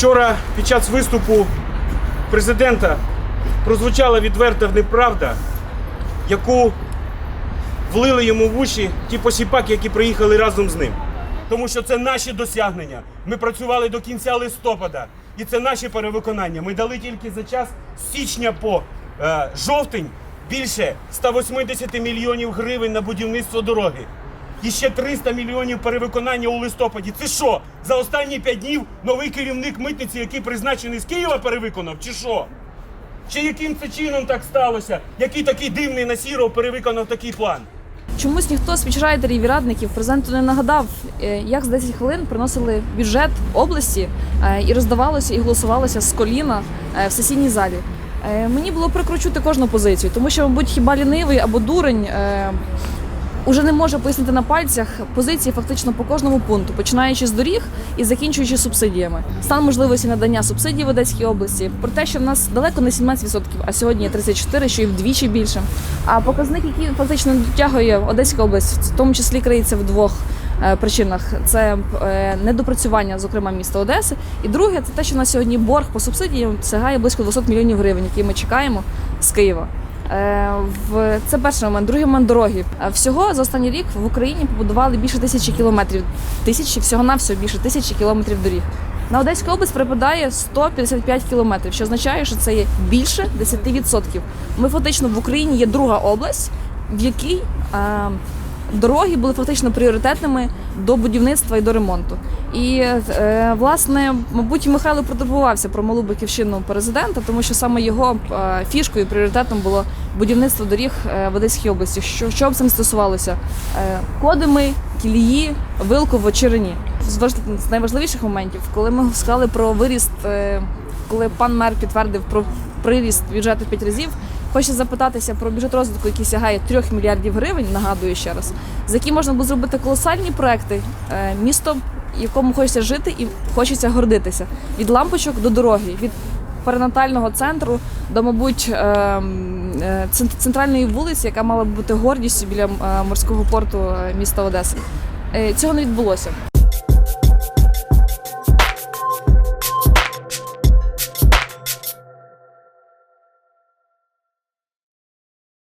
Вчора під час виступу президента прозвучала відверта неправда, яку влили йому в уші ті посіпаки, які приїхали разом з ним. Тому що це наші досягнення. Ми працювали до кінця листопада, і це наші перевиконання. Ми дали тільки за час з січня по е, жовтень більше 180 мільйонів гривень на будівництво дороги. І ще 300 мільйонів перевиконання у листопаді. Це що? За останні 5 днів новий керівник митниці, який призначений з Києва, перевиконав, чи що? Чи яким це чином так сталося? Який такий дивний Насіров перевиконав такий план? Чомусь ніхто з спічрайдерів і радників президенту не нагадав, е, як за 10 хвилин приносили бюджет області е, і роздавалося і голосувалося з коліна е, в сесійній залі. Мені було прикро чути кожну позицію, тому що, мабуть, хіба лінивий або дурень уже не може пояснити на пальцях позиції фактично по кожному пункту, починаючи з доріг і закінчуючи субсидіями. Стан можливості надання субсидій в Одеській області про те, що в нас далеко не 17%, а сьогодні 34%, що і вдвічі більше. А показник, який фактично дотягує Одеська область, в тому числі криється в двох. е, Причинах це е, недопрацювання, зокрема міста Одеси, і друге це те, що на сьогодні борг по субсидіям сягає близько 200 мільйонів гривень, які ми чекаємо з Києва. Е, В це перший момент. Другий момент дороги. Е, Всього за останній рік в Україні побудували більше тисячі кілометрів. Тисячі всього на всього більше тисячі кілометрів доріг. На Одеську область припадає 155 кілометрів, що означає, що це є більше 10%. Ми фактично в Україні є друга область, в якій е, дороги були фактично пріоритетними до будівництва і до ремонту. І е, власне, мабуть, Михайло протурбувався про малу батьківщину президента, тому що саме його е, фішкою пріоритетом було будівництво доріг е, в Одеській області. Що, що б не стосувалося? Кодими, кілії, Вилково, Черені. З важ- з найважливіших моментів, коли ми сказали про виріст, коли пан мер підтвердив про приріст бюджету 5 разів. Хочу запитатися про бюджет розвитку, який сягає 3 мільярдів гривень, нагадую ще раз, за які можна було зробити колосальні проекти, е, місто, в якому хочеться жити і хочеться гордитися. Від лампочок до дороги, від перинатального центру до, мабуть, е, м, е, цен- центральної вулиці, яка мала б бути гордістю біля е, морського порту міста Одеси. Цього не відбулося.